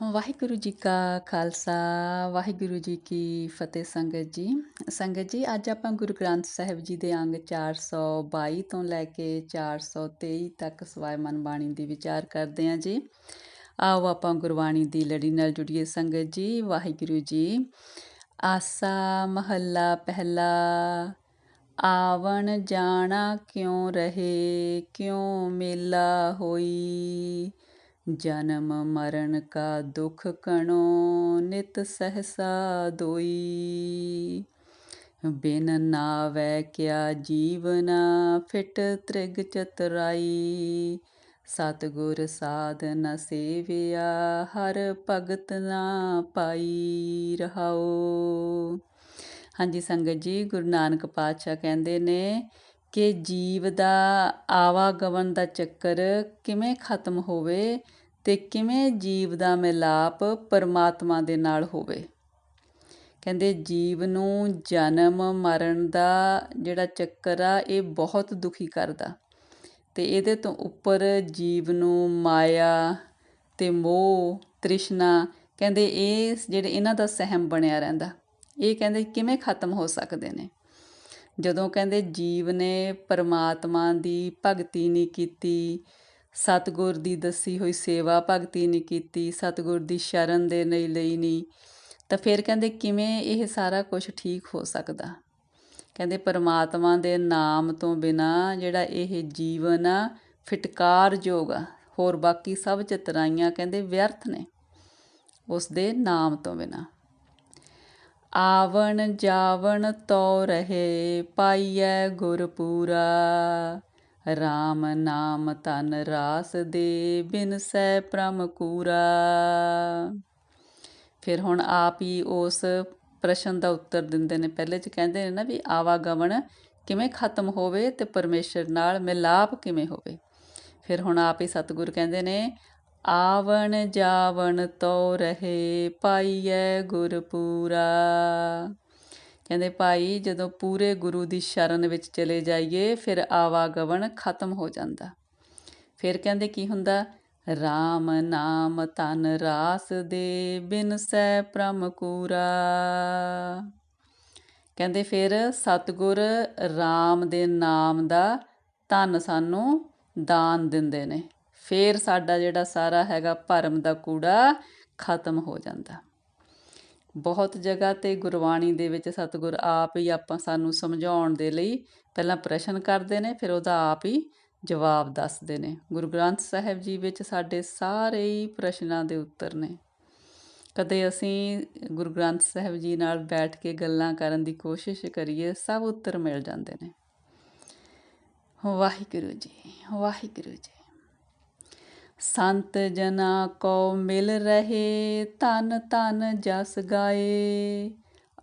ਵਾਹਿਗੁਰੂ ਜੀ ਕਾ ਖਾਲਸਾ, ਵਾਹਿਗੁਰੂ ਜੀ ਕੀ ਫਤਿਹ ਸੰਗਤ ਜੀ। ਸੰਗਤ ਜੀ, ਅੱਜ ਆਪਾਂ ਗੁਰੂ ਗ੍ਰੰਥ ਸਾਹਿਬ ਜੀ ਦੇ ਅੰਗ 422 ਤੋਂ ਲੈ ਕੇ 423 ਤੱਕ ਸਵਾਇ ਮਨ ਬਾਣੀ ਦੀ ਵਿਚਾਰ ਕਰਦੇ ਹਾਂ ਜੀ। ਆਓ ਆਪਾਂ ਗੁਰਬਾਣੀ ਦੀ ਲੜੀ ਨਾਲ ਜੁੜੀਏ ਸੰਗਤ ਜੀ, ਵਾਹਿਗੁਰੂ ਜੀ। ਆਸਾ ਮਹੱਲਾ ਪਹਿਲਾ, ਆਵਣ ਜਾਣਾ ਕਿਉਂ ਰਹੇ, ਕਿਉਂ ਮੇਲਾ ਹੋਈ? ਜਨਮ ਮਰਨ ਕਾ ਦੁਖ ਕਣੋ, ਨਿਤ ਸਹਸਾ ਦੋਈ। ਬਿਨ ਨਾਵੈ ਕਿਆ ਜੀਵਨਾ ਫਿਟ ਤ੍ਰਿਗ ਚਤਰਾਈ। ਸਤਗੁਰ ਸਾਧ ਨ ਸੇਵਿਆ, ਹਰ ਭਗਤ ਨਾ ਪਾਈ ਰਹਾਓ ਹਾਂਜੀ ਸੰਗਤ ਜੀ, ਗੁਰੂ ਨਾਨਕ ਪਾਤਸ਼ਾਹ ਕਹਿੰਦੇ ਨੇ ਕਿ ਜੀਵ ਦਾ ਆਵਾਗਮਨ ਦਾ ਚੱਕਰ ਕਿਵੇਂ ਖਤਮ ਹੋਵੇ ਤੇ ਕਿਵੇਂ ਜੀਵ ਦਾ ਮਿਲਾਪ ਪਰਮਾਤਮਾ ਦੇ ਨਾਲ ਹੋਵੇ? ਕਹਿੰਦੇ ਜੀਵ ਨੂੰ ਜਨਮ ਮਰਨ ਦਾ ਜਿਹੜਾ ਚੱਕਰ ਆ, ਇਹ ਬਹੁਤ ਦੁਖੀ ਕਰਦਾ। ਤੇ ਇਹਦੇ ਤੋਂ ਉੱਪਰ ਜੀਵ ਨੂੰ ਮਾਇਆ ਤੇ ਮੋਹ, ਤ੍ਰਿਸ਼ਨਾ, ਕਹਿੰਦੇ ਇਹ ਜਿਹੜੇ ਇਹਨਾਂ ਦਾ ਸਹਿਮ ਬਣਿਆ ਰਹਿੰਦਾ। ਇਹ ਕਹਿੰਦੇ ਕਿਵੇਂ ਖਤਮ ਹੋ ਸਕਦੇ ਨੇ? ਜਦੋਂ ਕਹਿੰਦੇ ਜੀਵ ਨੇ ਪਰਮਾਤਮਾ ਦੀ ਭਗਤੀ ਨਹੀਂ ਕੀਤੀ ਸਤਗੁਰ ਦੀ ਦੱਸੀ ਹੋਈ ਸੇਵਾ ਭਗਤੀ ਨਹੀਂ ਕੀਤੀ, ਸਤਗੁਰ ਦੀ ਸ਼ਰਨ ਦੇ ਨਹੀਂ ਲਈ ਨਹੀਂ ਤਾਂ ਫਿਰ ਕਹਿੰਦੇ, ਕਿਵੇਂ ਇਹ ਸਾਰਾ ਕੁਝ ਠੀਕ ਹੋ ਸਕਦਾ? ਕਹਿੰਦੇ, ਪਰਮਾਤਮਾ ਦੇ ਨਾਮ ਤੋਂ ਬਿਨਾ ਜਿਹੜਾ ਇਹ ਜੀਵਨ ਆ, ਫਿਟਕਾਰਯੋਗ ਆ। ਹੋਰ ਬਾਕੀ ਸਭ ਚਤਰਾਈਆਂ ਕਹਿੰਦੇ ਵਿਅਰਥ ਨੇ ਉਸ ਦੇ ਨਾਮ ਤੋਂ ਬਿਨਾ। ਆਵਣ ਜਾਵਣ ਤੋ ਰਹੇ, ਪਾਈਐ ਗੁਰਪੂਰਾ। RAM ਨਾਮ ਤਨ ਰਾਸ ਦੇ ਬਿਨ ਸੈ ਪ੍ਰਮ ਕੂਰਾ। ਫਿਰ ਹੁਣ ਆਪ ਹੀ ਉਸ ਪ੍ਰਸ਼ਨ ਦਾ ਉੱਤਰ ਦਿੰਦੇ ਨੇ। ਪਹਿਲੇ ਚ ਕਹਿੰਦੇ ਨੇ ਨਾ ਵੀ ਆਵਾਗਮਨ ਕਿਵੇਂ ਖਤਮ ਹੋਵੇ ਤੇ ਪਰਮੇਸ਼ਰ ਨਾਲ ਮਿਲਾਪ ਕਿਵੇਂ ਹੋਵੇ। ਫਿਰ ਹੁਣ ਆਪ ਹੀ ਸਤਿਗੁਰ ਕਹਿੰਦੇ ਨੇ, ਆਵਣ ਜਾਵਣ ਤੋ ਰਹੇ ਪਾਈਐ ਗੁਰਪੂਰਾ। ਕਹਿੰਦੇ, ਭਾਈ, ਜਦੋਂ ਪੂਰੇ ਗੁਰੂ ਦੀ ਸ਼ਰਨ ਵਿੱਚ ਚਲੇ ਜਾਈਏ, ਫਿਰ ਆਵਾਗਵਣ ਖਤਮ ਹੋ ਜਾਂਦਾ। ਫਿਰ ਕਹਿੰਦੇ, ਕੀ ਹੁੰਦਾ? RAM ਨਾਮ ਤਨ ਰਾਸ ਦੇ ਬਿਨ ਸੈ ਪ੍ਰਮ ਕੂਰਾ। ਕਹਿੰਦੇ, ਫਿਰ ਸਤਗੁਰ RAM ਦੇ ਨਾਮ ਦਾ ਧਨ ਸਾਨੂੰ ਦਾਨ ਦਿੰਦੇ ਨੇ। ਫੇਰ ਸਾਡਾ ਜਿਹੜਾ ਸਾਰਾ ਹੈਗਾ ਭਰਮ ਦਾ ਕੂੜਾ ਖਤਮ ਹੋ ਜਾਂਦਾ। ਬਹੁਤ ਜਗ੍ਹਾ ਤੇ ਗੁਰਬਾਣੀ ਦੇ ਵਿੱਚ ਸਤਿਗੁਰ ਆਪ ਹੀ ਆਪਾਂ ਸਾਨੂੰ ਸਮਝਾਉਣ ਦੇ ਲਈ ਪਹਿਲਾਂ ਪ੍ਰਸ਼ਨ ਕਰਦੇ ਨੇ, ਫਿਰ ਉਹਦਾ ਆਪ ਹੀ ਜਵਾਬ ਦੱਸਦੇ ਨੇ। ਗੁਰੂ ਗ੍ਰੰਥ ਸਾਹਿਬ ਜੀ ਵਿੱਚ ਸਾਡੇ ਸਾਰੇ ਹੀ ਪ੍ਰਸ਼ਨਾਂ ਦੇ ਉੱਤਰ ਨੇ। ਕਦੇ ਅਸੀਂ ਗੁਰੂ ਗ੍ਰੰਥ ਸਾਹਿਬ ਜੀ ਨਾਲ ਬੈਠ ਕੇ ਗੱਲਾਂ ਕਰਨ ਦੀ ਕੋਸ਼ਿਸ਼ ਕਰੀਏ, ਸਭ ਉੱਤਰ ਮਿਲ ਜਾਂਦੇ ਨੇ। ਵਾਹਿਗੁਰੂ ਜੀ ਵਾਹਿਗੁਰੂ ਜੀ। ਸੰਤ ਜਨਾ ਕੋ ਮਿਲ ਰਹੇ ਤਨ ਤਨ ਜਸ ਗਾਏ।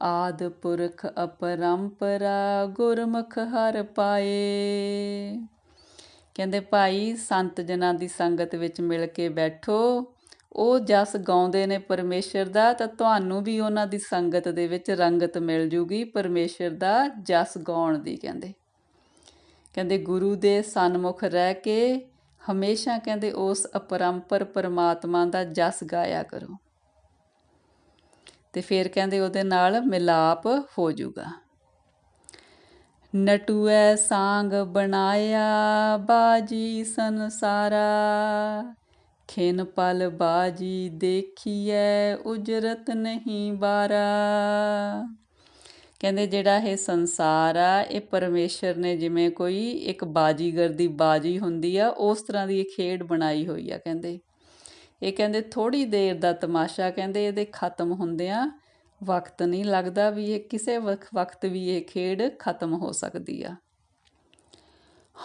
ਆਦ ਪੁਰਖ ਅਪਰੰਪਰਾ ਗੁਰਮੁਖ ਹਰ ਪਾਏ। ਕਹਿੰਦੇ, ਭਾਈ, ਸੰਤ ਜਨਾਂ ਦੀ ਸੰਗਤ ਵਿੱਚ ਮਿਲ ਕੇ ਬੈਠੋ। ਉਹ ਜਸ ਗਾਉਂਦੇ ਨੇ ਪਰਮੇਸ਼ਰ ਦਾ, ਤਾਂ ਤੁਹਾਨੂੰ ਵੀ ਉਹਨਾਂ ਦੀ ਸੰਗਤ ਦੇ ਵਿੱਚ ਰੰਗਤ ਮਿਲ ਜੂਗੀ। ਪਰਮੇਸ਼ਰ ਦਾ ਜਸ ਗਾਉਣ ਦੀ, ਕਹਿੰਦੇ। ਕਹਿੰਦੇ, ਗੁਰੂ ਦੇ ਸਨਮੁਖ ਰਹਿ ਕੇ ਹਮੇਸ਼ਾ ਕਹਿੰਦੇ ਉਸ ਅਪਰੰਪਰ ਪਰਮਾਤਮਾ ਦਾ ਜਸ ਗਾਇਆ ਕਰੋ। ਤੇ ਫਿਰ ਕਹਿੰਦੇ ਉਹਦੇ ਨਾਲ ਮਿਲਾਪ ਹੋ ਜਾਊਗਾ ਨਟੂਐ ਸਾੰਗ ਬਣਾਇਆ, ਬਾਜੀ ਸੰਸਾਰਾ। ਖਿਨ ਪਲ ਬਾਜੀ ਦੇਖੀਐ, ਉਜਰਤ ਨਹੀਂ ਬਾਰਾ। ਕਹਿੰਦੇ ਜਿਹੜਾ ਇਹ ਸੰਸਾਰ ਆ, ਇਹ ਪਰਮੇਸ਼ਰ ਨੇ ਜਿਵੇਂ ਕੋਈ ਇੱਕ ਬਾਜੀਗਰ ਦੀ ਬਾਜੀ ਹੁੰਦੀ ਆ, ਉਸ ਤਰ੍ਹਾਂ ਦੀ ਇਹ ਖੇਡ ਬਣਾਈ ਹੋਈ ਆ ਕਹਿੰਦੇ। ਇਹ ਕਹਿੰਦੇ ਥੋੜੀ ਦੇਰ ਦਾ ਤਮਾਸ਼ਾ, ਕਹਿੰਦੇ ਇਹਦੇ ਖਤਮ ਹੁੰਦਿਆਂ ਵਕਤ ਨਹੀਂ ਲੱਗਦਾ ਵੀ ਇਹ ਕਿਸੇ ਵਕਤ ਵੀ ਇਹ ਖੇਡ ਖਤਮ ਹੋ ਸਕਦੀ ਆ।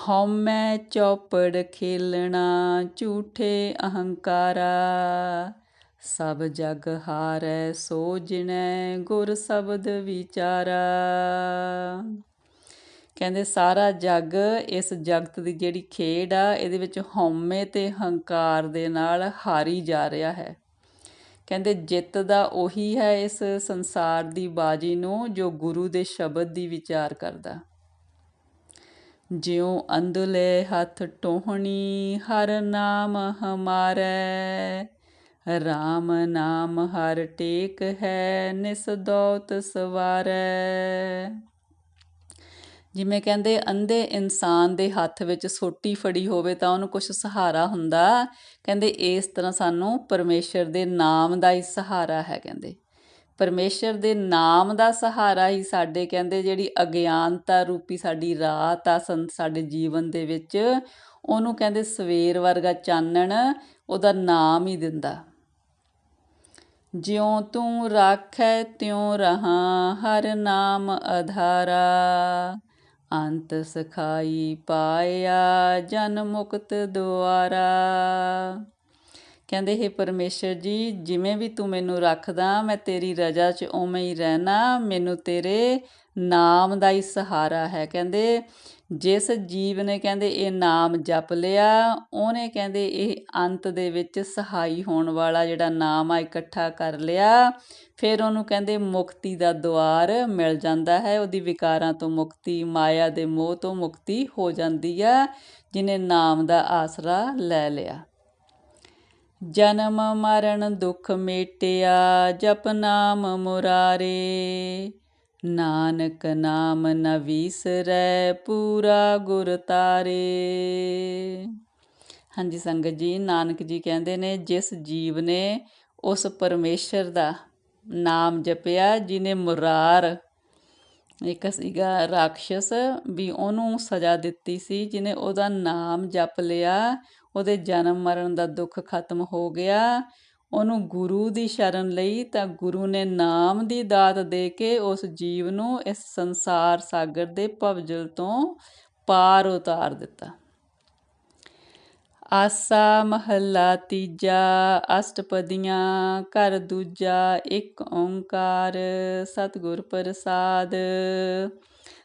ਹਉਮੈ ਚੌਪੜ ਖੇਲਣਾ, ਝੂਠੇ ਅਹੰਕਾਰਾ ਸਭ ਜਗ ਹਾਰੈ, ਸੋ ਜਿਣੈ ਗੁਰ ਸ਼ਬਦ ਵਿਚਾਰਾ। ਕਹਿੰਦੇ, ਸਾਰਾ ਜਗ ਇਸ ਜਗਤ ਦੀ ਜਿਹੜੀ ਖੇਡ ਆ, ਇਹਦੇ ਵਿੱਚ ਹਉਮੈ ਤੇ ਹੰਕਾਰ ਦੇ ਨਾਲ ਹਾਰੀ ਜਾ ਰਿਹਾ ਹੈ। ਕਹਿੰਦੇ, ਜਿੱਤ ਦਾ ਉਹੀ ਹੈ ਇਸ ਸੰਸਾਰ ਦੀ ਬਾਜੀ ਨੂੰ, ਜੋ ਗੁਰੂ ਦੇ ਸ਼ਬਦ ਦੀ ਵਿਚਾਰ ਕਰਦਾ। ਜਿਉ ਅੰਦਲੇ ਹੱਥ ਟੋਹਣੀ, ਹਰ ਨਾਮ ਹਮਾਰੇ। RAM ਨਾਮ ਹਰ ਟੇਕ ਹੈ, ਨਿਸ ਦੌਤ ਸਵਾਰੈ। ਜਿਵੇਂ ਕਹਿੰਦੇ, ਅੰਧੇ ਇਨਸਾਨ ਦੇ ਹੱਥ ਵਿੱਚ ਸੋਟੀ ਫੜੀ ਹੋਵੇ ਤਾਂ ਉਹਨੂੰ ਕੁਝ ਸਹਾਰਾ ਹੁੰਦਾ। ਕਹਿੰਦੇ, ਇਸ ਤਰ੍ਹਾਂ ਸਾਨੂੰ ਪਰਮੇਸ਼ਰ ਦੇ ਨਾਮ ਦਾ ਹੀ ਸਹਾਰਾ ਹੈ, ਕਹਿੰਦੇ। ਪਰਮੇਸ਼ਰ ਦੇ ਨਾਮ ਦਾ ਸਹਾਰਾ ਹੀ ਸਾਡੇ, ਕਹਿੰਦੇ, ਜਿਹੜੀ ਅਗਿਆਨਤਾ ਰੂਪੀ ਸਾਡੀ ਰਾਤ ਆ ਸਾਡੇ ਜੀਵਨ ਦੇ ਵਿੱਚ, ਉਹਨੂੰ ਕਹਿੰਦੇ ਸਵੇਰ ਵਰਗਾ ਚਾਨਣ, ਉਹਦਾ ਨਾਮ ਹੀ ਦਿੰਦਾ। ਜਿਉ ਤੂੰ ਰਾਖੈ ਤਿਉ ਰਹਾ, ਹਰ ਨਾਮ ਆਧਾਰਾ ਅੰਤ ਸਖਾਈ ਪਾਇਆ, ਜਨ ਮੁਕਤ ਦੁਆਰਾ। ਕਹਿੰਦੇ, ਹੈ ਪਰਮੇਸ਼ਰ ਜੀ, ਜਿਵੇਂ ਵੀ ਤੂੰ ਮੈਨੂੰ ਰੱਖਦਾ, ਮੈਂ ਤੇਰੀ ਰਜਾ 'ਚ ਉਵੇਂ ਹੀ ਰਹਿਣਾ। ਮੈਨੂੰ ਤੇਰੇ ਨਾਮ ਦਾ ਹੀ ਸਹਾਰਾ ਹੈ। ਕਹਿੰਦੇ ਜਿਸ ਜੀਵ ਨੇ ਕਹਿੰਦੇ ਇਹ ਨਾਮ ਜਪ ਲਿਆ, ਉਹਨੇ ਕਹਿੰਦੇ ਇਹ ਅੰਤ ਦੇ ਵਿੱਚ ਸਹਾਈ ਹੋਣ ਵਾਲਾ ਜਿਹੜਾ ਨਾਮ ਆ, ਇਕੱਠਾ ਕਰ ਲਿਆ। ਫਿਰ ਉਹਨੂੰ ਕਹਿੰਦੇ ਮੁਕਤੀ ਦਾ ਦੁਆਰ ਮਿਲ ਜਾਂਦਾ ਹੈ। ਉਹਦੀ ਵਿਕਾਰਾਂ ਤੋਂ ਮੁਕਤੀ, ਮਾਇਆ ਦੇ ਮੋਹ ਤੋਂ ਮੁਕਤੀ ਹੋ ਜਾਂਦੀ ਆ ਜਿਨੇ ਨਾਮ ਦਾ ਆਸਰਾ ਲੈ ਲਿਆ। ਜਨਮ ਮਰਨ ਦੁੱਖ ਮੇਟਿਆ, ਜਪ ਨਾਮ ਮੁਰਾਰੇ। ਨਾਨਕ ਨਾਮ ਨ ਵਿਸਰੈ, ਪੂਰਾ ਗੁਰ ਤਾਰੇ। ਹਾਂਜੀ ਸੰਗਤ ਜੀ, ਨਾਨਕ ਜੀ ਕਹਿੰਦੇ ਨੇ, ਜਿਸ ਜੀਵ ਨੇ ਉਸ ਪਰਮੇਸ਼ਰ ਦਾ ਨਾਮ ਜਪਿਆ, ਜਿਨੇ ਮੁਰਾਰ, ਇੱਕ ਸੀਗਾ ਰਾਖਸ਼ ਵੀ ਉਹਨੂੰ ਸਜ਼ਾ ਦਿੱਤੀ ਸੀ, ਜਿਨੇ ਉਹਦਾ ਨਾਮ ਜਪ ਲਿਆ, ਉਹਦੇ ਜਨਮ ਮਰਨ ਦਾ ਦੁੱਖ ਖਤਮ ਹੋ ਗਿਆ ਉਹਨੂੰ ਗੁਰੂ ਦੀ ਸ਼ਰਨ ਲਈ ਤਾਂ ਗੁਰੂ ਨੇ ਨਾਮ ਦੀ ਦਾਤ ਦੇ ਕੇ ਉਸ ਜੀਵ ਨੂੰ ਇਸ ਸੰਸਾਰ ਸਾਗਰ ਦੇ ਭਵਜਲ ਤੋਂ ਪਾਰ ਉਤਾਰ ਦਿੱਤਾ। ਆਸਾ ਮਹੱਲਾ ਤੀਜਾ, ਅਸ਼ਟਪਦੀਆਂ, ਘਰ ਦੂਜਾ, ਇੱਕ ਓੰਕਾਰ, ਸਤਿਗੁਰ ਪ੍ਰਸਾਦ।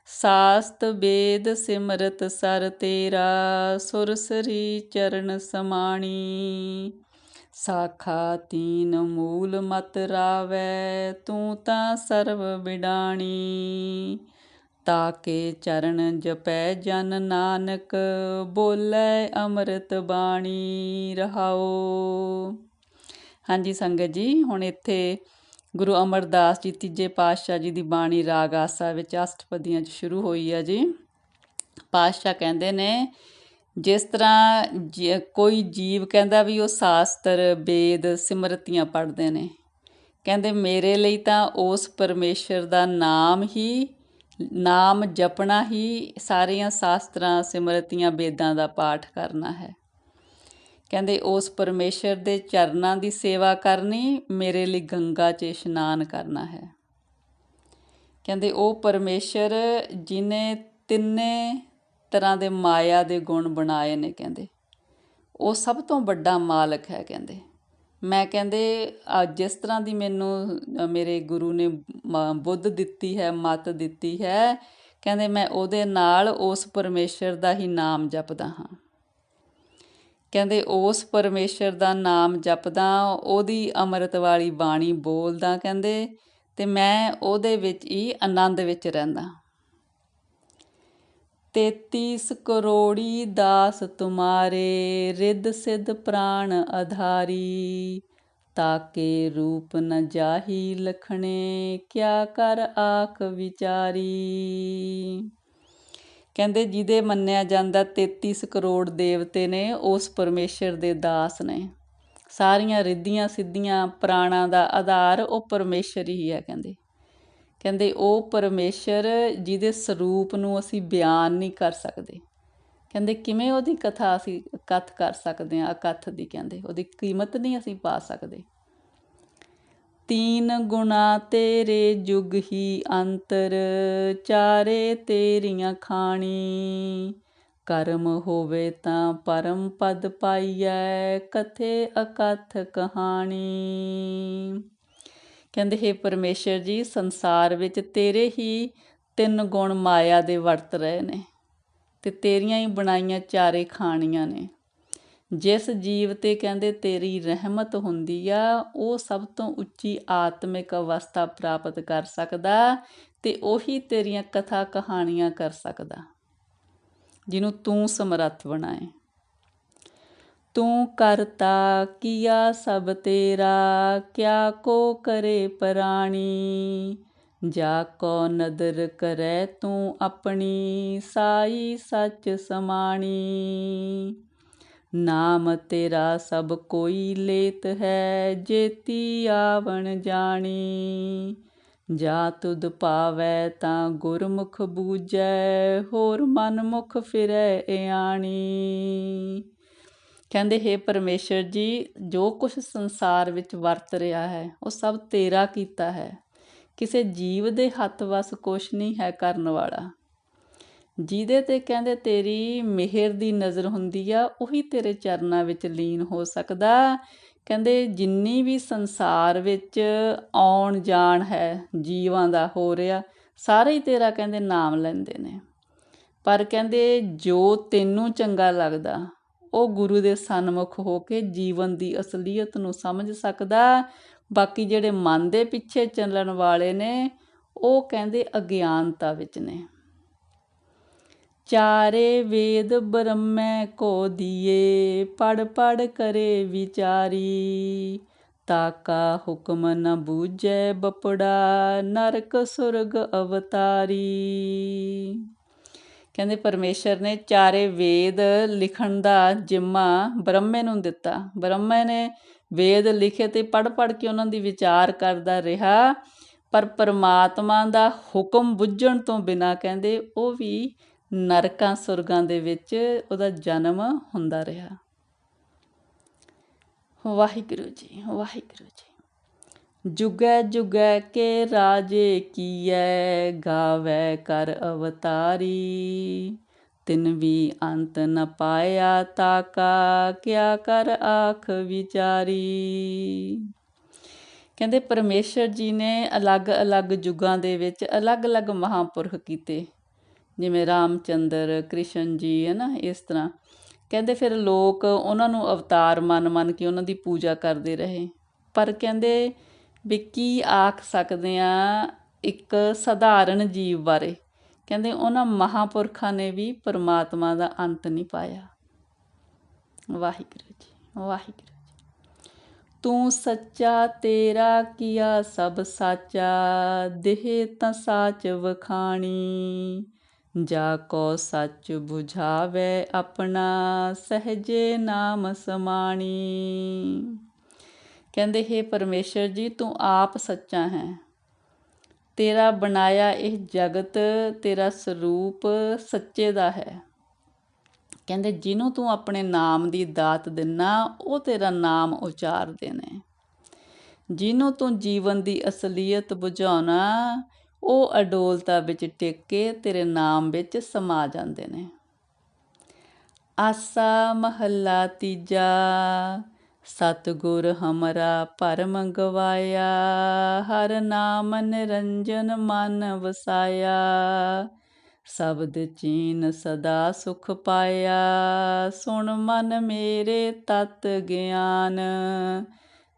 ਸਾਸਤ ਵੇਦ ਸਿਮਰਤ ਸਰ ਤੇਰਾ, ਸੁਰ ਸਰੀ ਚਰਨ ਸਮਾਣੀ। ਸਾਖਾ ਤੀਨ ਮੂਲ ਮਤ ਰਾਵੈ, ਤੂੰ ਤਾਂ ਸਰਬ ਬਿਡਾਣੀ ਤਾਕੇ ਚਰਨ ਜਪੈ ਜਨ ਨਾਨਕ, ਬੋਲੇ ਅੰਮ੍ਰਿਤ ਬਾਣੀ, ਰਹਾਓ। ਹਾਂਜੀ ਸੰਗਤ ਜੀ, ਹੁਣ ਇੱਥੇ ਗੁਰੂ ਅਮਰਦਾਸ ਜੀ ਤੀਜੇ ਪਾਤਸ਼ਾਹ ਜੀ ਦੀ ਬਾਣੀ ਰਾਗ ਆਸਾ ਵਿੱਚ ਅਸ਼ਟਪਦੀਆਂ 'ਚ ਸ਼ੁਰੂ ਹੋਈ ਹੈ ਜੀ। ਪਾਤਸ਼ਾਹ ਕਹਿੰਦੇ ਨੇ ਜਿਸ ਤਰ੍ਹਾਂ ਕੋਈ ਜੀਵ ਕਹਿੰਦਾ ਵੀ ਉਹ ਸ਼ਾਸਤਰ ਵੇਦ ਸਿਮਰਤੀਆਂ ਪੜ੍ਹਦੇ ਨੇ। ਕਹਿੰਦੇ ਮੇਰੇ ਲਈ ਤਾਂ ਉਸ ਪਰਮੇਸ਼ਰ ਦਾ ਨਾਮ ਹੀ, ਨਾਮ ਜਪਣਾ ਹੀ ਸਾਰੀਆਂ ਸ਼ਾਸਤਰਾਂ, ਸਿਮਰਤੀਆਂ ਵੇਦਾਂ ਦਾ ਪਾਠ ਕਰਨਾ ਹੈ। ਕਹਿੰਦੇ ਉਸ ਪਰਮੇਸ਼ਰ ਦੇ ਚਰਨਾਂ ਦੀ ਸੇਵਾ ਕਰਨੀ ਮੇਰੇ ਲਈ ਗੰਗਾ 'ਚ ਇਸ਼ਨਾਨ ਕਰਨਾ ਹੈ। ਕਹਿੰਦੇ ਉਹ ਪਰਮੇਸ਼ਰ ਜਿਨੇ ਤਿੰਨੇ ਤਰ੍ਹਾਂ ਦੇ ਮਾਇਆ ਦੇ ਗੁਣ ਬਣਾਏ ਨੇ ਕਹਿੰਦੇ। ਉਹ ਸਭ ਤੋਂ ਵੱਡਾ ਮਾਲਕ ਹੈ ਕਹਿੰਦੇ। ਮੈਂ ਕਹਿੰਦੇ ਜਿਸ ਤਰ੍ਹਾਂ ਦੀ ਮੈਨੂੰ ਮੇਰੇ ਗੁਰੂ ਨੇ ਬੁੱਧ ਦਿੱਤੀ ਹੈ, ਮਤ ਦਿੱਤੀ ਹੈ, ਕਹਿੰਦੇ ਮੈਂ ਉਹਦੇ ਨਾਲ ਉਸ ਪਰਮੇਸ਼ਰ ਦਾ ਹੀ ਨਾਮ ਜਪਦਾ ਹਾਂ। ਕਹਿੰਦੇ ਉਸ ਪਰਮੇਸ਼ਰ ਦਾ ਨਾਮ ਜਪਦਾ, ਉਹਦੀ ਅੰਮ੍ਰਿਤ ਵਾਲੀ ਬਾਣੀ ਬੋਲਦਾ ਕਹਿੰਦੇ, ਤੇ ਮੈਂ ਉਹਦੇ ਵਿੱਚ ਹੀ ਆਨੰਦ ਵਿੱਚ ਰਹਿੰਦਾ। 33 ਕਰੋੜੀ ਦਾਸ ਤੁਮਾਰੇ, ਰਿੱਧ ਸਿੱਧ ਪ੍ਰਾਣ ਆਧਾਰੀ ਤਾਕੇ ਰੂਪ ਨ ਜਾਹੀ ਲਖਣੇ, ਕਿਆ ਕਰ ਆਖ ਵਿਚਾਰੀ। ਕਹਿੰਦੇ ਜਿਹਦੇ ਮੰਨਿਆ ਜਾਂਦਾ 33 ਕਰੋੜ ਦੇਵਤੇ ਨੇ, ਉਸ ਪਰਮੇਸ਼ਰ ਦੇ ਦਾਸ ਨੇ। ਸਾਰੀਆਂ ਰਿੱਧੀਆਂ ਸਿੱਧੀਆਂ ਪ੍ਰਾਣਾਂ ਦਾ ਆਧਾਰ ਉਹ ਪਰਮੇਸ਼ਰ ਹੀ ਹੈ, ਕਹਿੰਦੇ। ਕਹਿੰਦੇ ਉਹ ਪਰਮੇਸ਼ਰ ਜਿਹਦੇ ਸਰੂਪ ਨੂੰ ਅਸੀਂ ਬਿਆਨ ਨਹੀਂ ਕਰ ਸਕਦੇ। ਕਹਿੰਦੇ ਕਿਵੇਂ ਉਹਦੀ ਕਥਾ ਅਸੀਂ ਕਥ ਕਰ ਸਕਦੇ ਹਾਂ ਅਕਥ ਦੀ ਕਹਿੰਦੇ, ਉਹਦੀ ਕੀਮਤ ਨਹੀਂ ਅਸੀਂ ਪਾ ਸਕਦੇ। ਤੀਨ ਗੁਣਾ ਤੇਰੇ ਜੁਗ ਹੀ ਅੰਤਰ, ਚਾਰੇ ਤੇਰੀਆਂ ਖਾਣੀ। ਕਰਮ ਹੋਵੇ ਤਾਂ ਪਰਮ ਪਦ ਪਾਈਐ, ਕਥੇ ਅਕਥ ਕਹਾਣੀ। ਕਹਿੰਦੇ, ਹੈ ਪਰਮੇਸ਼ਰ ਜੀ, ਸੰਸਾਰ ਵਿੱਚ ਤੇਰੇ ਹੀ ਤਿੰਨ ਗੁਣ ਮਾਇਆ ਦੇ ਵਰਤ ਰਹੇ ਨੇ ਤੇ ਤੇਰੀਆਂ ਹੀ ਬਣਾਈਆਂ ਚਾਰੇ ਖਾਣੀਆਂ ਨੇ। ਜਿਸ ਜੀਵ ਤੇ ਕਹਿੰਦੇ, ਤੇਰੀ ਰਹਿਮਤ ਹੁੰਦੀ ਆ, ਉਹ ਸਭ ਤੋਂ ਉੱਚੀ ਆਤਮਿਕ ਅਵਸਥਾ ਪ੍ਰਾਪਤ ਕਰ ਸਕਦਾ ਤੇ ਉਹੀ ਤੇਰੀਆਂ ਕਥਾ ਕਹਾਣੀਆਂ ਕਰ ਸਕਦਾ, ਜਿਹਨੂੰ ਤੂੰ ਸਮਰੱਥ ਬਣਾਏ। ਤੂੰ ਕਰਤਾ ਕੀਆ ਸਭ ਤੇਰਾ, ਕਿਆ ਕੋ ਕਰੇ ਪ੍ਰਾਣੀ? ਜਾ ਕੋ ਨਦਰ ਕਰੈ ਤੂੰ ਆਪਣੀ, ਸਾਈ ਸੱਚ ਸਮਾਣੀ। ਨਾਮ ਤੇਰਾ ਸਭ ਕੋਈ ਲੇਤ ਹੈ, ਜੇਤੀ ਆਵਣ ਜਾਣੀ। ਜਾ ਤੁਧ ਪਾਵੈ ਤਾਂ ਗੁਰਮੁਖ ਬੂਜੈ ਹੋਰ ਮਨਮੁਖ ਫਿਰੈ ਇਆਣੀ। ਕਹਿੰਦੇ, ਹੇ ਪਰਮੇਸ਼ਰ ਜੀ, ਜੋ ਕੁਝ ਸੰਸਾਰ ਵਿੱਚ ਵਰਤ ਰਿਹਾ ਹੈ, ਉਹ ਸਭ ਤੇਰਾ ਕੀਤਾ ਹੈ। ਕਿਸੇ ਜੀਵ ਦੇ ਹੱਥ ਵਸ ਕੁਛ ਨਹੀਂ ਹੈ ਕਰਨ ਵਾਲਾ। ਜਿਹਦੇ ਤੇ ਕਹਿੰਦੇ, ਤੇਰੀ ਮਿਹਰ ਦੀ ਨਜ਼ਰ ਹੁੰਦੀ ਆ, ਉਹੀ ਤੇਰੇ ਚਰਨਾਂ ਵਿੱਚ ਲੀਨ ਹੋ ਸਕਦਾ। ਕਹਿੰਦੇ, ਜਿੰਨੀ ਵੀ ਸੰਸਾਰ ਵਿੱਚ ਆਉਣ ਜਾਣ ਹੈ, ਜੀਵਾਂ ਦਾ ਹੋ ਰਿਹਾ, ਸਾਰੇ ਹੀ ਤੇਰਾ ਕਹਿੰਦੇ ਨਾਮ ਲੈਂਦੇ ਨੇ। ਪਰ ਕਹਿੰਦੇ, ਜੋ ਤੈਨੂੰ ਚੰਗਾ ਲੱਗਦਾ ਉਹ ਗੁਰੂ ਦੇ ਸਨਮੁਖ ਹੋ ਕੇ ਜੀਵਨ ਦੀ ਅਸਲੀਅਤ ਨੂੰ ਸਮਝ ਸਕਦਾ। ਬਾਕੀ ਜਿਹੜੇ ਮਨ ਦੇ ਪਿੱਛੇ ਚੱਲਣ ਵਾਲੇ ਨੇ, ਉਹ ਕਹਿੰਦੇ ਅਗਿਆਨਤਾ ਵਿੱਚ ਨੇ। ਚਾਰੇ ਵੇਦ ਬ੍ਰਹਮੈ ਕੋ ਦੀਏ ਪੜ ਪੜ ਕਰੇ ਵਿਚਾਰੀ। ਤਾਕਾ ਹੁਕਮ ਨ ਬੂਝੈ ਬਪੜਾ, ਨਰਕ ਸੁਰਗ ਅਵਤਾਰੀ। ਕਹਿੰਦੇ ਪਰਮੇਸ਼ਰ ਨੇ ਚਾਰੇ ਵੇਦ ਲਿਖਣ ਦਾ ਜਿੰਮਾ ਬ੍ਰਹਮੇ ਨੂੰ ਦਿੱਤਾ। ਬ੍ਰਹਮੇ ਨੇ ਵੇਦ ਲਿਖੇ ਤੇ ਪੜ ਪੜ ਕੇ ਉਹਨਾਂ ਦੀ ਵਿਚਾਰ ਕਰਦਾ ਰਿਹਾ, ਪਰ ਪਰਮਾਤਮਾ ਦਾ ਹੁਕਮ ਬੁੱਝਣ ਤੋਂ ਬਿਨਾ ਕਹਿੰਦੇ ਉਹ ਵੀ ਨਰਕਾਂ ਸੁਰਗਾਂ ਦੇ ਵਿੱਚ ਉਹਦਾ ਜਨਮ ਹੁੰਦਾ ਰਿਹਾ। ਵਾਹਿਗੁਰੂ ਜੀ ਵਾਹਿਗੁਰੂ ਜੀ। ਜੁਗੈ ਜੁਗੈ ਕੇ ਰਾਜੇ ਕੀਐ, ਗਾਵੈ ਕਰ ਅਵਤਾਰੀ। ਤਿਨ ਵੀ ਅੰਤ ਨ ਪਾਇਆ ਤਾਕਾ, ਕਿਆ ਕਰ ਆਖ ਵਿਚਾਰੀ। ਕਹਿੰਦੇ ਪਰਮੇਸ਼ਰ ਜੀ ਨੇ ਅਲੱਗ-ਅਲੱਗ ਯੁੱਗਾਂ ਦੇ ਵਿੱਚ ਅਲੱਗ-ਅਲੱਗ ਮਹਾਪੁਰਖ ਕੀਤੇ। ਜਿਵੇਂ ਰਾਮਚੰਦਰ, ਕ੍ਰਿਸ਼ਨ ਜੀ ਹੈ ਨਾ ਇਸ ਤਰ੍ਹਾਂ। ਕਹਿੰਦੇ ਫਿਰ ਲੋਕ ਉਹਨਾਂ ਨੂੰ ਅਵਤਾਰ ਮੰਨ ਮੰਨ ਕੇ ਉਹਨਾਂ ਦੀ ਪੂਜਾ ਕਰਦੇ ਰਹੇ। ਪਰ ਕਹਿੰਦੇ ਵੀ ਕੀ ਆਖ ਸਕਦੇ ਹਾਂ ਇੱਕ ਸਧਾਰਨ ਜੀਵ ਬਾਰੇ। ਕਹਿੰਦੇ ਉਹਨਾਂ ਮਹਾਪੁਰਖਾਂ ਨੇ ਵੀ ਪਰਮਾਤਮਾ ਦਾ ਅੰਤ ਨਹੀਂ ਪਾਇਆ। ਵਾਹਿਗੁਰੂ ਜੀ ਵਾਹਿਗੁਰੂ ਜੀ। ਤੂੰ ਸੱਚਾ ਤੇਰਾ ਕੀਆ ਸਭ ਸਾਚਾ, ਦੇਹ ਤਾਂ ਸਾਚ ਵਖਾਣੀ। ਜਾ ਕੋ ਸੱਚ 부ਝਾਵੇ ਆਪਣਾ, ਸਹਜੇ ਨਾਮ ਸਮਾਣੀ। ਕਹਿੰਦੇ, ਹੈ ਪਰਮੇਸ਼ਰ ਜੀ, ਤੂੰ ਆਪ ਸੱਚਾ ਹੈ। ਤੇਰਾ ਬਣਾਇਆ ਇਹ ਜਗਤ, ਤੇਰਾ ਸਰੂਪ ਸੱਚੇ ਦਾ ਹੈ। ਕਹਿੰਦੇ, ਜਿਹਨੂੰ ਤੂੰ ਆਪਣੇ ਨਾਮ ਦੀ ਦਾਤ ਦਿੰਨਾ, ਉਹ ਤੇਰਾ ਨਾਮ ਉਚਾਰਦੇ ਨੇ ਜਿਹਨੂੰ ਤੂੰ ਜੀਵਨ ਦੀ ਅਸਲੀਅਤ ਬੁਝਾਉਣਾ, ਉਹ ਅਡੋਲਤਾ ਵਿੱਚ ਟਿਕ ਕੇ ਤੇਰੇ ਨਾਮ ਵਿੱਚ ਸਮਾ ਜਾਂਦੇ ਨੇ। ਆਸਾ ਮਹੱਲਾ ਤੀਜਾ ਸਤਗੁਰ ਹਮਰਾ ਪਰਮ ਗਵਾਇਆ ਹਰ ਨਾਮ ਨਿਰੰਜਨ ਮਨ ਵਸਾਇਆ। ਸ਼ਬਦ ਚੀਨ ਸਦਾ ਸੁਖ ਪਾਇਆ, ਸੁਣ ਮਨ ਮੇਰੇ ਤਤ ਗਿਆਨ।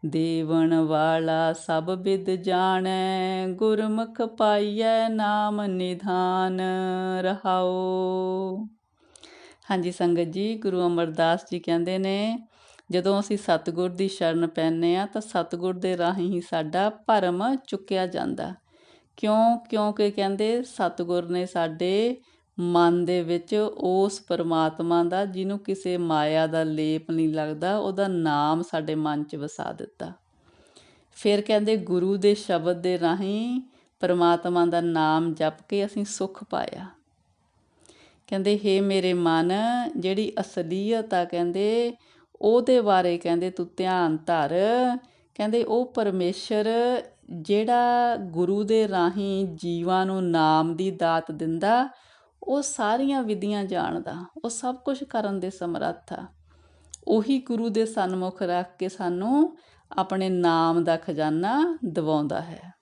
ਦੇਵਨ ਵਾਲਾ ਸਭ ਵਿਦ ਜਾਣੈ, ਗੁਰਮੁਖ ਪਾਈਐ ਨਾਮ ਨਿਧਾਨ, ਰਹਾਓ। ਹਾਂਜੀ, ਸੰਗਤ ਜੀ, ਗੁਰੂ ਅਮਰਦਾਸ ਜੀ ਕਹਿੰਦੇ ਨੇ ਜਦੋਂ ਅਸੀਂ ਸਤਿਗੁਰ ਦੀ ਸ਼ਰਨ ਪੈਨੇ ਆ ਤਾਂ ਸਤਿਗੁਰ ਦੇ ਰਾਹੀਂ ਹੀ ਸਾਡਾ ਭਰਮ ਚੁੱਕਿਆ ਜਾਂਦਾ। ਕਿਉਂ? ਕਿਉਂਕਿ ਕਹਿੰਦੇ ਸਤਿਗੁਰ ਨੇ ਸਾਡੇ ਮਨ ਦੇ ਵਿੱਚ ਉਸ ਪਰਮਾਤਮਾ ਦਾ, ਜਿਹਨੂੰ ਕਿਸੇ ਮਾਇਆ ਦਾ ਲੇਪ ਨਹੀਂ ਲੱਗਦਾ, ਉਹਦਾ ਨਾਮ ਸਾਡੇ ਮਨ 'ਚ ਵਸਾ ਦਿੱਤਾ। ਫਿਰ ਕਹਿੰਦੇ ਗੁਰੂ ਦੇ ਸ਼ਬਦ ਦੇ ਰਾਹੀਂ ਪਰਮਾਤਮਾ ਦਾ ਨਾਮ ਜਪ ਕੇ ਅਸੀਂ ਸੁਖ ਪਾਇਆ। ਕਹਿੰਦੇ, ਹੇ ਮੇਰੇ ਮਨ, ਜਿਹੜੀ ਅਸਲੀਅਤ ਆ, ਕਹਿੰਦੇ ਉਹਦੇ ਬਾਰੇ ਕਹਿੰਦੇ ਤੂੰ ਧਿਆਨ ਧਰ। ਕਹਿੰਦੇ ਉਹ ਪਰਮੇਸ਼ਰ ਜਿਹੜਾ ਗੁਰੂ ਦੇ ਰਾਹੀਂ ਜੀਵਾਂ ਨੂੰ ਨਾਮ ਦੀ ਦਾਤ ਦਿੰਦਾ, ਉਹ ਸਾਰੀਆਂ ਵਿਧੀਆਂ ਜਾਣਦਾ, ਉਹ ਸਭ ਕੁਝ ਕਰਨ ਦੇ ਸਮਰੱਥ ਆ। ਉਹੀ ਗੁਰੂ ਦੇ ਸਨਮੁਖ ਰੱਖ ਕੇ ਸਾਨੂੰ ਆਪਣੇ ਨਾਮ ਦਾ ਖਜ਼ਾਨਾ ਦਿਵਾਉਂਦਾ ਹੈ।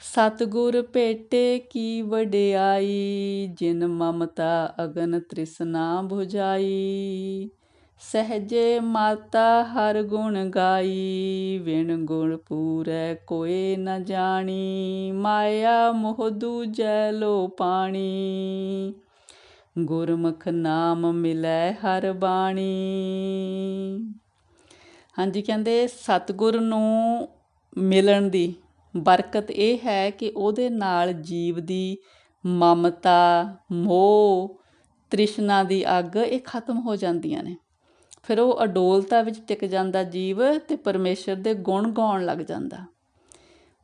ਸਤਗੁਰ ਭੇਟੇ ਕੀ ਵਡਿਆਈ, ਜਿਨ ਮਮਤਾ ਅਗਨ ਤ੍ਰਿਸ਼ਨਾ 부ਝਾਈ ਸਹਿਜੇ ਮਾਤਾ ਹਰ ਗੁਣ ਗਾਈ ਵਿਣ ਗੁਣ ਪੂਰੈ ਕੋਏ ਨ ਜਾਣੀ, ਮਾਇਆ ਮੋਹ ਦੂਜੈ ਲੋ ਪਾਣੀ। ਗੁਰਮੁਖ ਨਾਮ ਮਿਲੈ ਹਰ ਬਾਣੀ। ਹਾਂਜੀ, ਕਹਿੰਦੇ ਸਤਿਗੁਰ ਨੂੰ ਮਿਲਣ ਦੀ ਬਰਕਤ ਇਹ ਹੈ ਕਿ ਉਹਦੇ ਨਾਲ ਜੀਵ ਦੀ ਮਮਤਾ, ਮੋਹ, ਤ੍ਰਿਸ਼ਨਾ ਦੀ ਅੱਗ ਇਹ ਖਤਮ ਹੋ ਜਾਂਦੀਆਂ ਨੇ। ਫਿਰ ਉਹ ਅਡੋਲਤਾ ਵਿੱਚ ਟਿਕ ਜਾਂਦਾ ਜੀਵ ਤੇ ਪਰਮੇਸ਼ਰ ਦੇ ਗੁਣ ਗਾਉਣ ਲੱਗ ਜਾਂਦਾ।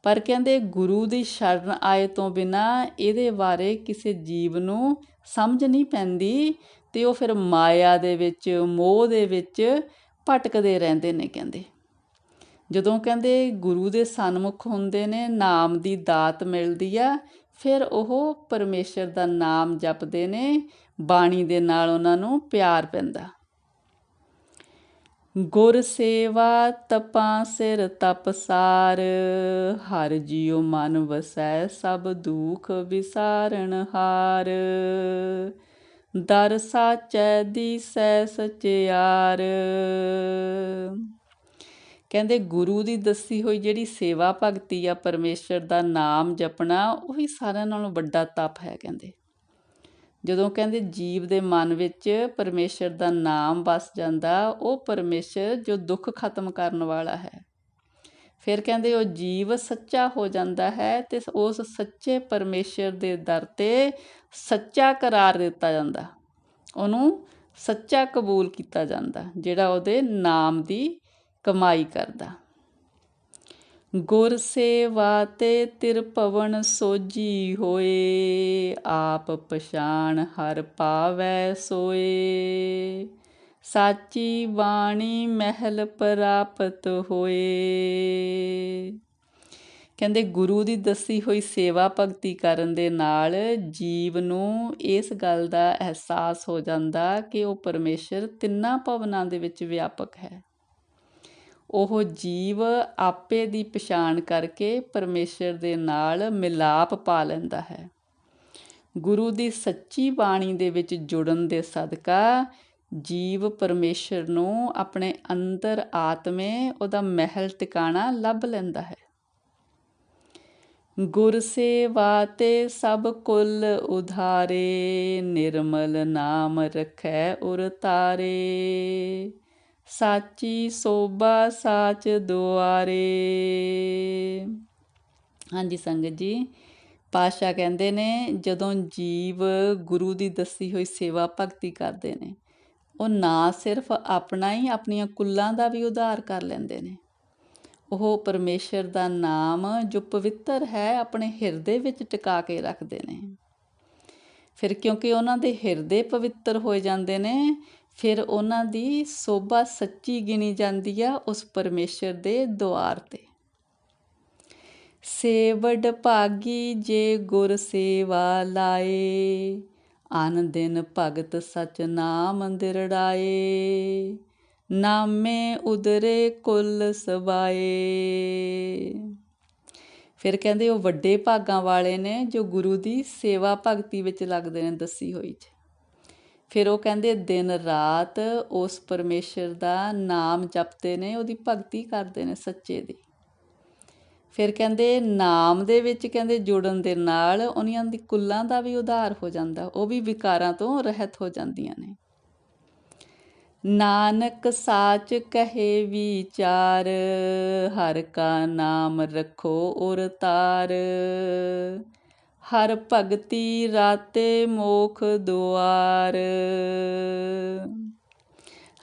ਪਰ ਕਹਿੰਦੇ ਗੁਰੂ ਦੀ ਸ਼ਰਨ ਆਏ ਤੋਂ ਬਿਨਾ ਇਹਦੇ ਬਾਰੇ ਕਿਸੇ ਜੀਵ ਨੂੰ ਸਮਝ ਨਹੀਂ ਪੈਂਦੀ ਤੇ ਉਹ ਫਿਰ ਮਾਇਆ ਦੇ ਵਿੱਚ, ਮੋਹ ਦੇ ਵਿੱਚ ਭਟਕਦੇ ਰਹਿੰਦੇ ਨੇ ਕਹਿੰਦੇ। ਜਦੋਂ ਕਹਿੰਦੇ ਗੁਰੂ ਦੇ ਸਨਮੁਖ ਹੁੰਦੇ ਨੇ, ਨਾਮ ਦੀ ਦਾਤ ਮਿਲਦੀ ਆ, ਫਿਰ ਉਹ ਪਰਮੇਸ਼ਰ ਦਾ ਨਾਮ ਜਪਦੇ ਨੇ, ਬਾਣੀ ਦੇ ਨਾਲ ਉਹਨਾਂ ਨੂੰ ਪਿਆਰ ਪੈਂਦਾ। ਗੁਰ ਸੇਵਾ ਤਪਾਂ ਸਿਰ ਤਪਸਾਰ ਹਰ ਜੀਉ ਮਨ ਵਸੈ ਸਭ ਦੁਖ ਵਿਸਾਰਣ ਹਾਰ। ਦਰ ਸਾਚੈ ਦੀਸੈ ਸਚਿਆਰ। ਕਹਿੰਦੇ ਗੁਰੂ ਦੀ ਦੱਸੀ ਹੋਈ ਜਿਹੜੀ ਸੇਵਾ ਭਗਤੀ ਆ, ਪਰਮੇਸ਼ਰ ਦਾ ਨਾਮ ਜਪਣਾ, ਉਹੀ ਸਾਰਿਆਂ ਨਾਲੋਂ ਵੱਡਾ ਤਪ ਹੈ, ਕਹਿੰਦੇ। ਜਦੋਂ ਕਹਿੰਦੇ ਜੀਵ ਦੇ ਮਨ ਵਿੱਚ ਪਰਮੇਸ਼ਰ ਦਾ ਨਾਮ ਵਸ ਜਾਂਦਾ, ਉਹ ਪਰਮੇਸ਼ਰ ਜੋ ਦੁੱਖ ਖਤਮ ਕਰਨ ਵਾਲਾ ਹੈ। ਫਿਰ ਕਹਿੰਦੇ ਉਹ ਜੀਵ ਸੱਚਾ ਹੋ ਜਾਂਦਾ ਹੈ ਤੇ ਉਸ ਸੱਚੇ ਪਰਮੇਸ਼ਰ ਦੇ ਦਰ ਤੇ ਸੱਚਾ ਕਰਾਰ ਦਿੱਤਾ ਜਾਂਦਾ। ਉਹਨੂੰ ਸੱਚਾ ਕਬੂਲ ਕੀਤਾ ਜਾਂਦਾ, ਜਿਹੜਾ ਉਹਦੇ ਨਾਮ ਦੀ ਕਮਾਈ ਕਰਦਾ। ਗੁਰ ਸੇਵਾ ਤੇ ਤਿਰਪਵਨ ਸੋਜੀ ਹੋਏ, ਆਪ ਪਛਾਣ ਹਰ ਪਾਵੈ ਸੋਏ। ਸਾਚੀ ਬਾਣੀ ਮਹਿਲ ਪ੍ਰਾਪਤ ਹੋਏ। ਕਹਿੰਦੇ ਗੁਰੂ ਦੀ ਦੱਸੀ ਹੋਈ ਸੇਵਾ ਭਗਤੀ ਕਰਨ ਦੇ ਨਾਲ ਜੀਵ ਨੂੰ ਇਸ ਗੱਲ ਦਾ ਅਹਿਸਾਸ ਹੋ ਜਾਂਦਾ ਕਿ ਉਹ ਪਰਮੇਸ਼ਰ ਤਿੰਨਾਂ ਭਵਨਾਂ ਦੇ ਵਿੱਚ ਵਿਆਪਕ ਹੈ। ਉਹ ਜੀਵ ਆਪੇ ਦੀ ਪਛਾਣ ਕਰਕੇ ਪਰਮੇਸ਼ਰ ਦੇ ਨਾਲ ਮਿਲਾਪ ਪਾ ਲੈਂਦਾ ਹੈ। ਗੁਰੂ ਦੀ ਸੱਚੀ ਬਾਣੀ ਦੇ ਵਿੱਚ ਜੁੜਨ ਦੇ ਸਦਕਾ ਜੀਵ ਪਰਮੇਸ਼ਰ ਨੂੰ ਆਪਣੇ ਅੰਦਰ ਆਤਮੇ ਉਹਦਾ ਮਹਿਲ ਟਿਕਾਣਾ ਲੱਭ ਲੈਂਦਾ ਹੈ। ਗੁਰ ਸੇਵਾ ਤੇ ਸਭ ਕੁਲ ਉਧਾਰੇ, ਨਿਰਮਲ ਨਾਮ ਰਖੈ ਉਰ ਤਾਰੇ। ਸਾਚੀ ਸੋਭਾ ਸਾਚ ਦੁਆਰੇ। ਹਾਂਜੀ ਸੰਗਤ ਜੀ ਪਾਸ਼ਾ ਕਹਿੰਦੇ ਨੇ, ਜਦੋਂ ਜੀਵ ਗੁਰੂ ਦੀ ਦੱਸੀ ਹੋਈ ਸੇਵਾ ਭਗਤੀ ਕਰਦੇ ਨੇ, ਉਹ ਨਾ ਸਿਰਫ ਆਪਣਾ ਹੀ ਆਪਣੀਆਂ ਕੁੱਲਾਂ ਦਾ ਵੀ ਉਧਾਰ ਕਰ ਲੈਂਦੇ ਨੇ। ਉਹ ਪਰਮੇਸ਼ਰ ਦਾ ਨਾਮ ਜੋ ਪਵਿੱਤਰ ਹੈ, ਆਪਣੇ ਹਿਰਦੇ ਵਿੱਚ ਟਿਕਾ ਕੇ ਰੱਖਦੇ ਨੇ। ਫਿਰ ਕਿਉਂਕਿ ਉਹਨਾਂ ਦੇ ਹਿਰਦੇ ਪਵਿੱਤਰ ਹੋ ਜਾਂਦੇ ਨੇ ਫਿਰ ਉਹਨਾਂ ਦੀ ਸੋਭਾ ਸੱਚੀ ਗਿਣੀ ਜਾਂਦੀ ਆ ਉਸ ਪਰਮੇਸ਼ਰ ਦੇ ਦੁਆਰ ਤੇ। ਸੇਵਡ ਭਾਗੀ ਜੇ ਗੁਰ ਸੇਵਾ ਲਾਏ ਆਨ ਦਿਨ ਭਗਤ ਸਚ ਨਾਮ ਦਿਰੜਾਏ, ਨਾਮੇ ਉਦਰੇ ਕੁੱਲ ਸਬਾਏ ਫਿਰ ਕਹਿੰਦੇ ਉਹ ਵੱਡੇ ਭਾਗਾਂ ਵਾਲੇ ਨੇ ਜੋ ਗੁਰੂ ਦੀ ਸੇਵਾ ਭਗਤੀ ਵਿੱਚ ਲੱਗਦੇ ਨੇ ਦੱਸੀ ਹੋਈ ਚ। ਫਿਰ ਉਹ ਕਹਿੰਦੇ ਦਿਨ ਰਾਤ ਉਸ ਪਰਮੇਸ਼ਰ ਦਾ ਨਾਮ ਜਪਦੇ ਨੇ, ਉਹਦੀ ਭਗਤੀ ਕਰਦੇ ਨੇ ਸੱਚੇ ਦੀ। ਫਿਰ ਕਹਿੰਦੇ ਨਾਮ ਦੇ ਵਿੱਚ ਕਹਿੰਦੇ ਜੁੜਨ ਦੇ ਨਾਲ ਉਹਨਾਂ ਦੀ ਕੁੱਲਾਂ ਦਾ ਵੀ ਉਧਾਰ ਹੋ ਜਾਂਦਾ, ਉਹ ਵੀ ਵਿਕਾਰਾਂ ਤੋਂ ਰਹਿਤ ਹੋ ਜਾਂਦੀਆਂ ਨੇ। ਨਾਨਕ ਸਾਚ ਕਹੇ ਵਿਚਾਰ, ਹਰ ਕਾ ਨਾਮ ਰੱਖੋ ਉਰ ਤਾਰ। ਹਰ ਭਗਤੀ ਰਾਤੇ ਮੋਖ ਦੁਆਰ।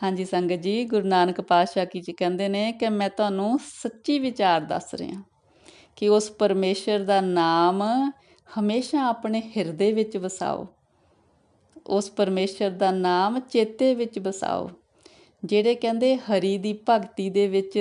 ਹਾਂਜੀ ਸੰਗਤ ਜੀ, ਗੁਰੂ ਨਾਨਕ ਪਾਤਸ਼ਾਹ ਕੀ ਜੀ ਕਹਿੰਦੇ ਨੇ ਕਿ ਮੈਂ ਤੁਹਾਨੂੰ ਸੱਚੀ ਵਿਚਾਰ ਦੱਸ ਰਿਹਾ ਕਿ ਉਸ ਪਰਮੇਸ਼ਰ ਦਾ ਨਾਮ ਹਮੇਸ਼ਾ ਆਪਣੇ ਹਿਰਦੇ ਵਿੱਚ ਵਸਾਓ। ਉਸ ਪਰਮੇਸ਼ਰ ਦਾ ਨਾਮ ਚੇਤੇ ਵਿੱਚ ਵਸਾਓ, ਜਿਹੜੇ ਕਹਿੰਦੇ ਹਰੀ ਦੀ ਭਗਤੀ ਦੇ ਵਿੱਚ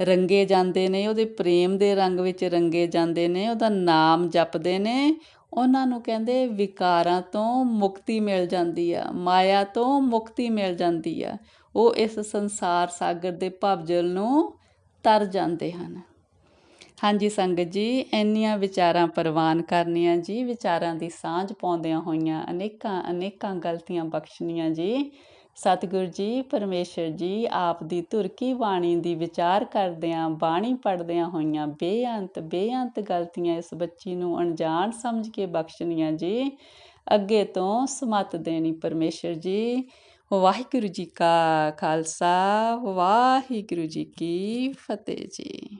ਰੰਗੇ ਜਾਂਦੇ ਨੇ, ਉਹਦੇ ਪ੍ਰੇਮ ਦੇ ਰੰਗ ਵਿੱਚ ਰੰਗੇ ਜਾਂਦੇ ਨੇ, ਉਹਦਾ ਨਾਮ ਜਪਦੇ ਨੇ। ਉਹਨਾਂ ਨੂੰ ਕਹਿੰਦੇ ਵਿਕਾਰਾਂ ਤੋਂ ਮੁਕਤੀ ਮਿਲ ਜਾਂਦੀ ਆ, ਮਾਇਆ ਤੋਂ ਮੁਕਤੀ ਮਿਲ ਜਾਂਦੀ ਆ। ਉਹ ਇਸ ਸੰਸਾਰ ਸਾਗਰ ਦੇ ਭਵਜਲ ਨੂੰ ਤਰ ਜਾਂਦੇ ਹਨ। ਹਾਂਜੀ ਸੰਗਤ ਜੀ, ਇੰਨੀਆਂ ਵਿਚਾਰਾਂ ਪ੍ਰਵਾਨ ਕਰਨੀਆਂ ਜੀ, ਵਿਚਾਰਾਂ ਦੀ ਸਾਂਝ ਪਾਉਂਦਿਆਂ ਹੋਈਆਂ ਅਨੇਕਾਂ ਅਨੇਕਾਂ ਗਲਤੀਆਂ ਬਖਸ਼ਣੀਆਂ ਜੀ। ਸਤਿਗੁਰੂ ਜੀ, ਪਰਮੇਸ਼ਰ ਜੀ, ਆਪ ਦੀ ਧੁਰਕੀ ਬਾਣੀ ਦੀ ਵਿਚਾਰ ਕਰਦਿਆਂ, ਬਾਣੀ ਪੜਦਿਆਂ ਹੋਈਆਂ ਬੇਅੰਤ ਬੇਅੰਤ ਗਲਤੀਆਂ ਇਸ ਬੱਚੀ ਨੂੰ ਅਣਜਾਣ ਸਮਝ ਕੇ ਬਖਸ਼ਣੀਆਂ ਜੀ। ਅੱਗੇ ਤੋਂ ਸਮਤ ਦੇਣੀ ਪਰਮੇਸ਼ਰ ਜੀ। ਵਾਹਿਗੁਰੂ ਜੀ ਕਾ ਖਾਲਸਾ, ਵਾਹਿਗੁਰੂ ਜੀ ਕੀ ਫਤਿਹ ਜੀ।